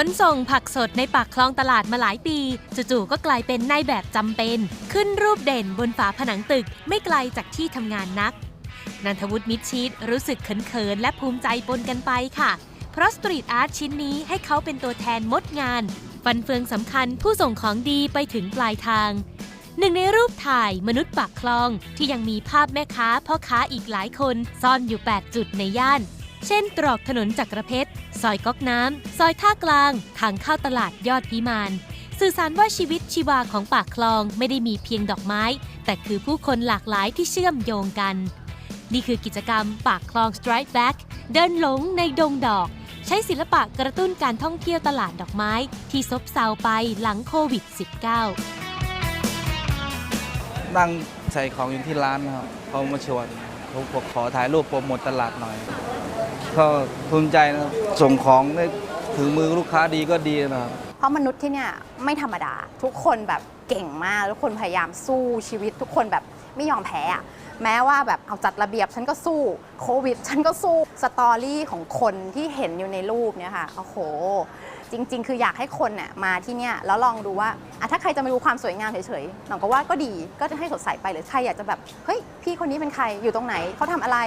ขนส่งผักสดในปากคลองตลาดมาหลายปี จู่ๆก็กลายเป็นนายแบบจำเป็น ขึ้นรูปเด่นบนฝาผนังตึกไม่ไกลจากที่ทำงานนัก นันทวุฒิมิชีตรู้สึกเขินๆและภูมิใจปนกันไปค่ะ เพราะสตรีทอาร์ตชิ้นนี้ให้เขาเป็นตัวแทนมดงาน ฟันเฟืองสำคัญผู้ส่งของดีไปถึงปลายทางหนึ่งในรูปถ่ายมนุษย์ปากคลองที่ยังมีภาพแม่ค้าพ่อค้าอีกหลายคน ซ่อนอยู่ 8 จุดในย่าน เช่นตรอกถนนจักรเพชร ซอยก๊อกน้ำ ซอยท่ากลาง ทางเข้าตลาดยอดพิมาน สื่อสารว่าชีวิตชีวาของปากคลองไม่ได้มีเพียงดอกไม้ แต่คือผู้คนหลากหลายที่เชื่อมโยงกัน นี่คือกิจกรรมปากคลอง Strike Back เดินหลงในดงดอก ใช้ศิลปะกระตุ้นการท่องเที่ยวตลาดดอกไม้ ที่ซบเซาไปหลังโควิด -19 นั่งใส่ของอยู่ที่ร้านครับเขามาชวนเขาขอถ่ายรูปโปรโมทตลาดหน่อย ก็ภูมิใจนะครับส่งของได้ถึงมือลูกค้าดีก็ดีนะครับ เพราะมนุษย์ที่เนี่ยไม่ธรรมดา ทุกคนแบบเก่งมาก ทุกคนพยายามสู้ชีวิต ทุกคนแบบ ไม่ยอมแพ้อะแม้ว่าแบบเอาจัดระเบียบฉันก็สู้โควิด ฉันก็สู้สตอรี่ของคนที่เห็นอยู่ในรูปเนี่ยค่ะโอ้โห จริง ๆ คืออยากให้คนน่ะมาที่เนี่ยแล้วลองดูว่าอะถ้าใครจะมาดูความสวยงามเฉยๆหนองก็ว่าก็ดีก็จะให้สดใสไปหรือใครอยากจะแบบเฮ้ยพี่คนนี้เป็นใครอยู่ตรงไหนเขาทำอะไร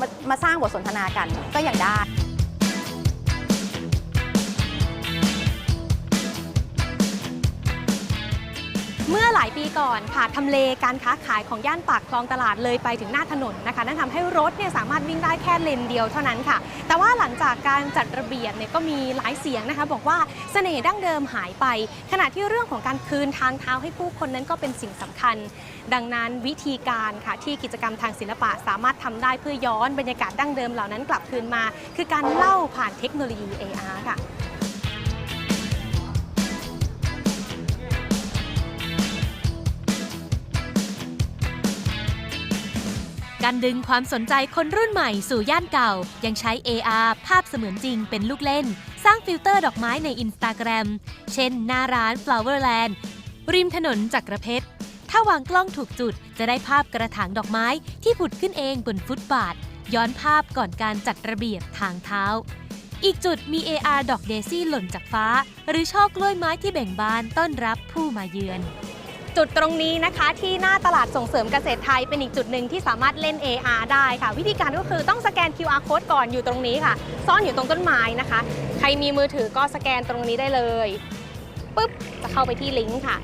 มามาสร้างบทสนทนากันก็ยังได้ายปีก่อนค่ะทำเลการค้าขายของย่านปากคลองตลาดเลยไปถึงหน้าถนนนะคะ นั่นทำให้รถเนี่ยสามารถวิ่งได้แค่เลนเดียวเท่านั้นค่ะ แต่ว่าหลังจากการจัดระเบียบเนี่ยก็มีหลายเสียงนะคะ บอกว่าเสน่ห์ดั้งเดิมหายไป ขณะที่เรื่องของการคืนทางเท้าให้ผู้คนนั้นก็เป็นสิ่งสำคัญ ดังนั้นวิธีการค่ะที่กิจกรรมทางศิลปะสามารถทำได้เพื่อย้อนบรรยากาศดั้งเดิมเหล่านั้นกลับคืนมา คือการเล่าผ่านเทคโนโลยี AR ค่ะ การดึงความสนใจคนรุ่นใหม่สู่ย่านเก่า ยังใช้ AR ภาพเสมือนจริงเป็นลูกเล่น สร้างฟิลเตอร์ดอกไม้ใน Instagram เช่น หน้าร้าน Flowerland ริมถนนจักรเพชร ถ้าวางกล้องถูกจุด จะได้ภาพกระถางดอกไม้ที่ผุดขึ้นเองบนฟุตบาท ย้อนภาพก่อนการจัดระเบียบทางเท้า อีกจุดมี AR ดอกเดซี่หล่นจากฟ้า หรือช่อกล้วยไม้ที่แบ่งบานต้อนรับผู้มาเยือน จุดตรงนี้นะคะที่หน้าตลาดส่งเสริมเกษตรไทยเป็นอีกจุดหนึ่งที่สามารถเล่น AR ได้ค่ะ วิธีการก็คือต้องสแกน QR code ก่อนอยู่ตรงนี้ค่ะ ซ่อนอยู่ตรงต้นไม้นะคะ ใครมีมือถือก็สแกนตรงนี้ได้เลยปุ๊บจะเข้าไปที่ลิงก์ค่ะ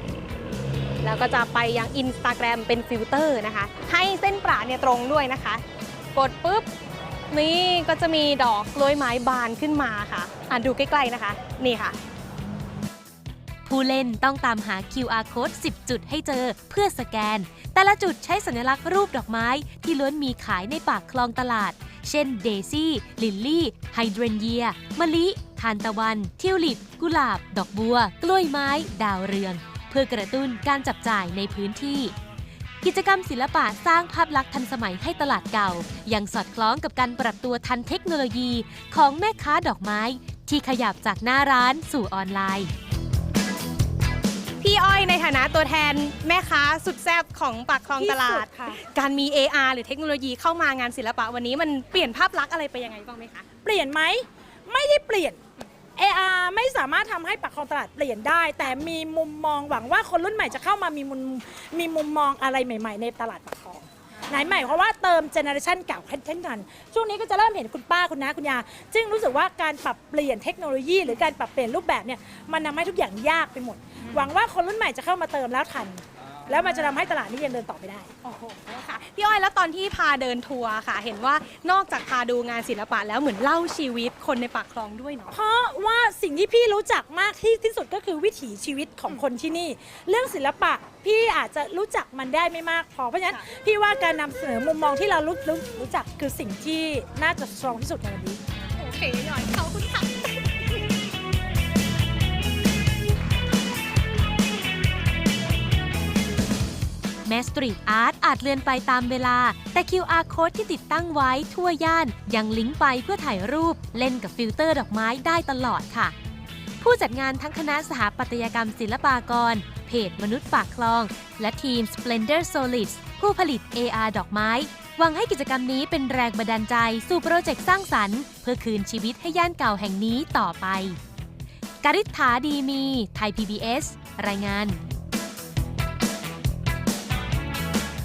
แล้วก็จะไปยัง Instagram เป็นฟิลเตอร์นะคะ ให้เส้นประเนี่ยตรงด้วยนะคะ กดปุ๊บ นี่ก็จะมีดอกกล้วยไม้บานขึ้นมาค่ะ อะดูใกล้ๆนะคะ นี่ค่ะ ผู้เล่นต้องตามหา QR code 10 จุดให้เจอเพื่อสแกน แต่ละจุดใช้สัญลักษณ์รูปดอกไม้ที่ล้วนมีขายในปากคลองตลาด เช่นเดซี่ ลิลลี่ ไฮเดรนเยีย มะลิ ทานตะวัน ทิวลิป กุหลาบ ดอกบัว กล้วยไม้ ดาวเรือง เพื่อกระตุ้นการจับจ่ายในพื้นที่กิจกรรมศิลปะสร้างภาพลักษณ์ทันสมัยให้ตลาดเก่า ยังสอดคล้องกับการปรับตัวทันเทคโนโลยีของแม่ค้าดอกไม้ ที่ขยับจากหน้าร้านสู่ออนไลน์ พี่อ้อยในฐานะตัวแทนแม่ค้าสุดแซ่บของปากคลองตลาดค่ะ การมี AR หรือเทคโนโลยีเข้ามางานศิลปะวันนี้มันเปลี่ยนภาพลักษณ์อะไรไปยังไงบ้างไหมคะ เปลี่ยนไหม ไม่ได้เปลี่ยน AR ไม่สามารถทำให้ปากคลองตลาดเปลี่ยนได้ แต่มีมุมมองหวังว่าคนรุ่นใหม่จะเข้ามามีมุมมีมุมมองอะไรใหม่ ๆ ในตลาดปากคลอง ไหนใหม่เพราะว่าเติมเจเนอเรชันเก่าเช่นกัน ช่วงนี้ก็จะเริ่มเห็นคุณป้าคุณน้าคุณยาจึงรู้สึกว่าการปรับเปลี่ยนเทคโนโลยี หรือการปรับเปลี่ยนรูปแบบเนี่ยมันทำให้ทุกอย่างยากไปหมด หวังว่าคนรุ่นใหม่จะเข้ามาเติมแล้วทัน แล้วมันจะทำให้ตลาดนี้ยังเดินต่อไปได้ โอ้โหค่ะพี่อ้อยแล้วตอนที่พาเดินทัวร์ค่ะ เห็นว่านอกจากพาดูงานศิลปะแล้วเหมือนเล่าชีวิตคนในปากคลองด้วยเนาะ เพราะว่าสิ่งที่พี่รู้จักมากที่ที่สุดก็คือวิถีชีวิตของคนที่นี่ เรื่องศิลปะพี่อาจจะรู้จักมันได้ไม่มากพอเพราะฉะนั้น ค่ะ พี่ว่าการนำเสนอมุมมองที่เรารู้รู้รู้จักคือสิ่งที่น่าจะสตรองที่สุดในวันนี้ โอเคหน่อย แม้สตรีทอาร์ตอาจเลื่อนไปตามเวลา แต่ QR code ที่ติดตั้งไว้ทั่วย่าน ยังลิงก์ไปเพื่อถ่ายรูป เล่นกับฟิลเตอร์ดอกไม้ได้ตลอดค่ะ ผู้จัดงานทั้งคณะสถาปัตยกรรมศิลปากร เพจมนุษย์ปากคลอง และทีม Splendor Solids ผู้ผลิต AR ดอกไม้หวังให้กิจกรรมนี้เป็นแรงบันดาลใจสู่โปรเจกต์สร้างสรรค์ เพื่อคืนชีวิตให้ย่านเก่าแห่งนี้ต่อไปการิษฐาดีมี ไทย PBS รายงาน